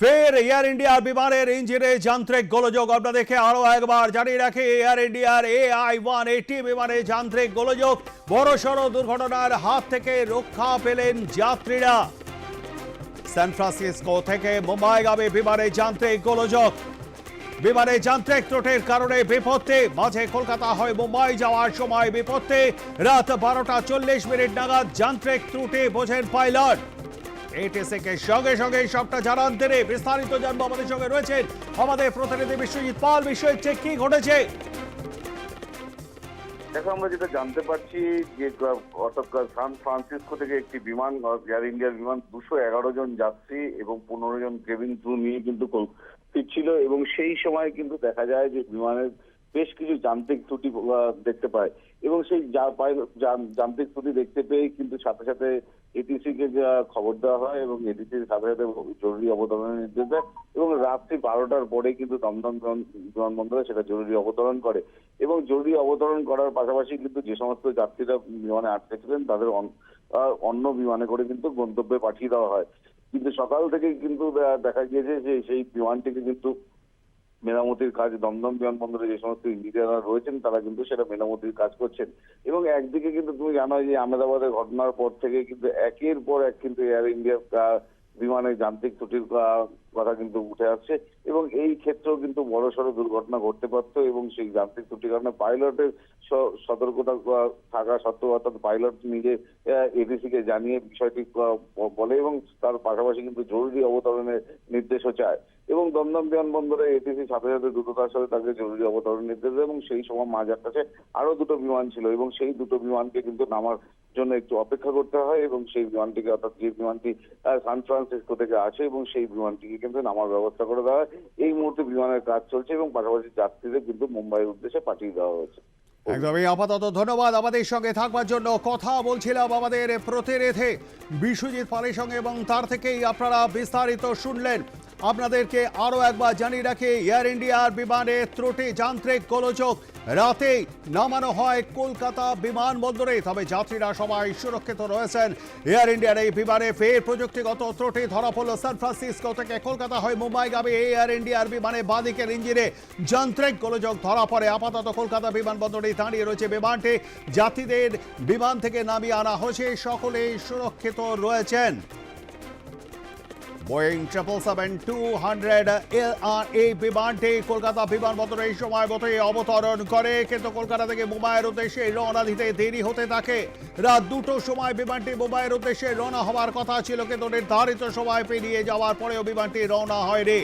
ফের এয়ার ইন্ডিয়ার বিমানের ইঞ্জিনে যান্ত্রিক গোলযোগ। আপনাদেরকে আরও একবার জানিয়ে রাখি এয়ার ইন্ডিয়ার এ আই ওয়ান এইটি বিমানে যান্ত্রিক গোলযোগ। বড়সড় দুর্ঘটনার হাত থেকে রক্ষা পেলেন যাত্রীরা। সান ফ্রান্সিসকো থেকে মুম্বাইগামী বিমানে যান্ত্রিক গোলযোগ। বিমানে যান্ত্রিক ত্রুটির কারণে বিপত্তি। মাঝে কলকাতা হয়ে মুম্বাই যাওয়ার সময় বিপত্তি। রাত বারোটা চল্লিশ মিনিট নাগাদ যান্ত্রিক ত্রুটি বোঝেন পাইলট। এটিসি কে সঙ্গে সঙ্গে সবটা জানান তিনি। বিস্তারিত জানব আমাদের সঙ্গে রয়েছেন আমাদের প্রতিনিধি বিশ্বজিৎ পাল। বিশ্বজিৎ, ঠিক কি ঘটেছে? দেখো, আমরা যেটা জানতে পারছি যে, অর্থাৎ সান ফ্রান্সিসকো থেকে একটি বিমান এয়ার ইন্ডিয়ার বিমান দুশো এগারো জন যাত্রী এবং পনেরো জন কেবিন ক্রু নিয়ে কিন্তু ফিরছিল এবং সেই সময় কিন্তু দেখা যায় যে বিমানের বেশ কিছু যান্ত্রিক ত্রুটি দেখতে পায়। এবং সেই যান্ত্রিক ত্রুটি দেখতে পেয়ে কিন্তু সাথে সাথে এটিসি কে খবর দেওয়া হয় এবং এটিসির সাথে সাথে জরুরি অবতরণের নির্দেশ দেয় এবং রাত্রি বারোটার পরে কিন্তু দমদম বিমানবন্দরে সেটা জরুরি অবতরণ করে। এবং জরুরি অবতরণ করার পাশাপাশি কিন্তু যে সমস্ত যাত্রীরা বিমানে আটকে ছিলেন, তাদের অন্য বিমানে করে কিন্তু গন্তব্যে পাঠিয়ে দেওয়া হয়। কিন্তু সকাল থেকে কিন্তু দেখা গিয়েছে যে সেই বিমানটিকে কিন্তু মেরামতির কাজ দমদম বিমানবন্দরে যে সমস্ত ইঞ্জিনিয়াররা রয়েছেন, তারা কিন্তু সেটা মেরামতির কাজ করছেন। এবং একদিকে কিন্তু তুমি জানো যে আহমেদাবাদের ঘটনার পর থেকে কিন্তু একের পর এক কিন্তু এয়ার ইন্ডিয়ার বিমানের যান্ত্রিক ত্রুটির কথা কিন্তু উঠে আসছে এবং এই ক্ষেত্রেও কিন্তু বড় সড়ো দুর্ঘটনা ঘটতে পারতো এবং সেই যান্ত্রিক ত্রুটির কারণে পাইলটের সতর্কতা থাকা সত্ত্বেও অর্থাৎ পাইলট নিজে এডিসি কে জানিয়ে বিষয়টি বলে এবং তার পাশাপাশি কিন্তু জরুরি অবতরণের নির্দেশও চায়। এবং দমদম বিমানবন্দরে এটিসি সাথে সাথে দ্রুততার সাথে তাকে জরুরি অবতরণ নির্দেশ এবং সেই সময় মাঝার কাছে আরও দুটো বিমান ছিল এবং সেই দুটো বিমানকে কিন্তু নামার জন্য একটু অপেক্ষা করতে হয় এবং সেই বিমানটিকে অর্থাৎ যে বিমানটি সান ফ্রান্সিসকো থেকে আসে এবং সেই বিমানটিকে কিন্তু নামার ব্যবস্থা করে দেওয়া হয়। এই মুহূর্তে বিমানের কাজ চলছে এবং পাশাপাশি যাত্রীদের কিন্তু মুম্বাইয়ের উদ্দেশ্যে পাঠিয়ে দেওয়া হয়েছে। একদমই আপাতত ধন্যবাদ আমাদের সঙ্গে থাকবার জন্য। কথা বলছিলাম আমাদের প্রতিনিধি বিশ্বজিৎ পালের সঙ্গে এবং তার থেকেই আপনারা বিস্তারিত শুনলেন। আপনাদেরকে আরও একবার জানিয়ে রাখি এয়ার ইন্ডিয়ার বিমানে ত্রুটি যান্ত্রিক গোলযোগ। রাতেই নামানো হয় কলকাতা বিমানবন্দরে, তবে যাত্রীরা সবাই সুরক্ষিত রয়েছেন। এয়ার ইন্ডিয়ার এই বিমানে ফের প্রযুক্তিগত ত্রুটি ধরা পড়ল সান ফ্রান্সিসকো থেকে কলকাতা হয়ে মুম্বাইগামী এয়ার ইন্ডিয়ার বিমানে বাদিকের ইঞ্জিনে যান্ত্রিক গোলযোগ ধরা পড়ে। আপাতত কলকাতা বিমানবন্দরে দাঁড়িয়ে রয়েছে বিমানটি। যাত্রীদের বিমান থেকে নামিয়ে আনা হয়েছে, সকলেই সুরক্ষিত রয়েছেন। Boeing triple seven two hundred এই বিমানটি কলকাতা বিমানবন্দরে এই সময় মতোই অবতরণ করে। কিন্তু কলকাতা থেকে মুম্বাইয়ের উদ্দেশ্যে রওনা দিতে দেরি হতে থাকে। রাত দুটোর সময় বিমানটি মুম্বাইয়ের উদ্দেশ্যে রওনা হওয়ার কথা ছিল, কিন্তু নির্ধারিত সময় পেরিয়ে যাওয়ার পরেও বিমানটি রওনা হয়নি।